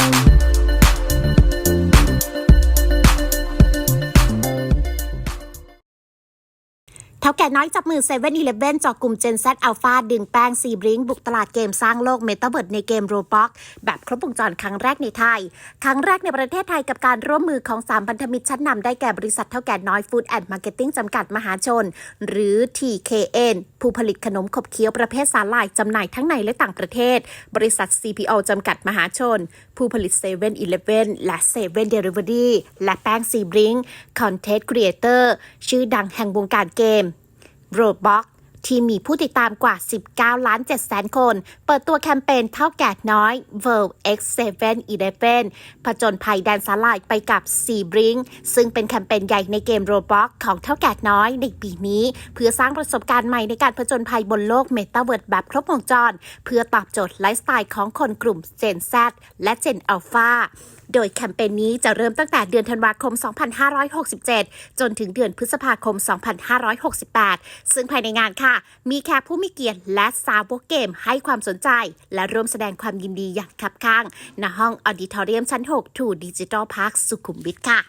you. เท่าแก่น้อยจับมือ7 e เ e ่ e อีเลฟเจอกกลุ่ม Gen Z Alpha ดึงแป้งซีบริงบุกตลาดเกมสร้างโลกเมตาเวิร์ดในเกมโรบ็อกแบบครบวงจรครั้งแรกในไทย ครั้งแรกในประเทศไทยกับการร่วมมือของ 3 พันธมิตรชั้นนำได้แก่บริษัทเท่าแก่น้อยฟู้ดแอนด์มาร์เก็ตติ้งจำกัดมหาชน หรือ TKN ผู้ผลิตขนมขบเคี้ยวประเภทสาหร่ายจำหน่ายทั้งในและต่างประเทศ บริษัท CPO จำกัดมหาชน ผู้ผลิต7 e เ e ่ e อและ7 Delivery และแป้งซีบริงคอนเทนต์ครีเอเตอร์ชื่อดังแห่งวงการเกม โรบ็อก ที่มีผู้ติดตามกว่า 19 ล้าน7แสนคน เปิดตัวแคมเปญเท่าแก่น้อย World X 7 11ผจญภัยแดนสลายไปกับ Sea Brink ซึ่งเป็นแคมเปญใหญ่ในเกมโรบ็อกของเท่าแก่น้อยในปีนี้ เพื่อสร้างประสบการณ์ใหม่ในการผจญภัยบนโลกเมตาเวิร์ดแบบครบวงจร เพื่อตอบโจทย์ไลฟ์สไตล์ของคนกลุ่ม Gen Z และ Gen Alpha โดยแคมเปญนี้จะเริ่มตั้งแต่เดือนธันวาคม 2567 จนถึงเดือนพฤษภาคม 2568 ซึ่งภายในงานค่ะมีแขกผู้มีเกียรติและสาวกเกมให้ความสนใจ และร่วมแสดงความยินดีอย่างคับข้างณห้องออดิทอเรียมชั้น 6 ถูดิจิทัลพาร์คสุขุมวิทค่ะ